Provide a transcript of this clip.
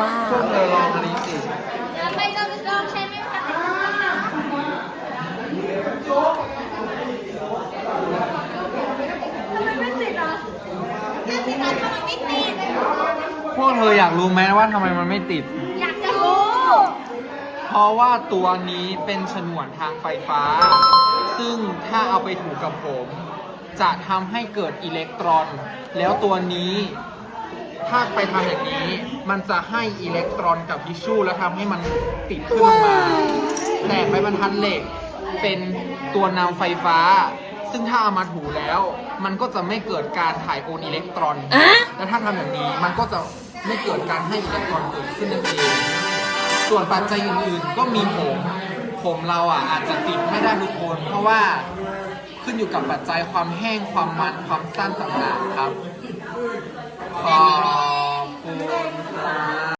ว้าวเธอลองอันนี้สิไม่ต้องลองใช่ไหมคะทำไไม่ติดอะแค่ไม่ติดพวกเธออยากรู้ไหมว่าทำไมมันไม่ติด อยากจะรู้ เพราะว่าตัวนี้เป็นฉนวนทางไฟฟ้า ซึ่งถ้าเอาไปถูกกับผม จะทำให้เกิดอิเล็กตรอน แล้วตัวนี้ถ้าไปทำอย่างนี้ มันจะให้อิเล็กตรอนกับทิชชู่แล้วทำให้มันติดขึ้นมา แต่ไม้บรรทัดเหล็กเป็นตัวนำไฟฟ้า ซึ่งถ้าเอามาถูแล้ว มันก็จะไม่เกิดการถ่ายโอนอิเล็กตรอนอะและถ้าทำแบบนี้มันก็จะไม่เกิดการให้อิเล็กตรอนเกิดขึ้นนั่นเอง ส่วนปัจจัยอื่นๆก็มีผม ผมเราอะอาจจะติดไม่ได้ทุกคน เพราะว่า ขึ้นอยู่กับปัจจัยความแห้งความมันความสั้นต่างๆครับขอบคุณครับ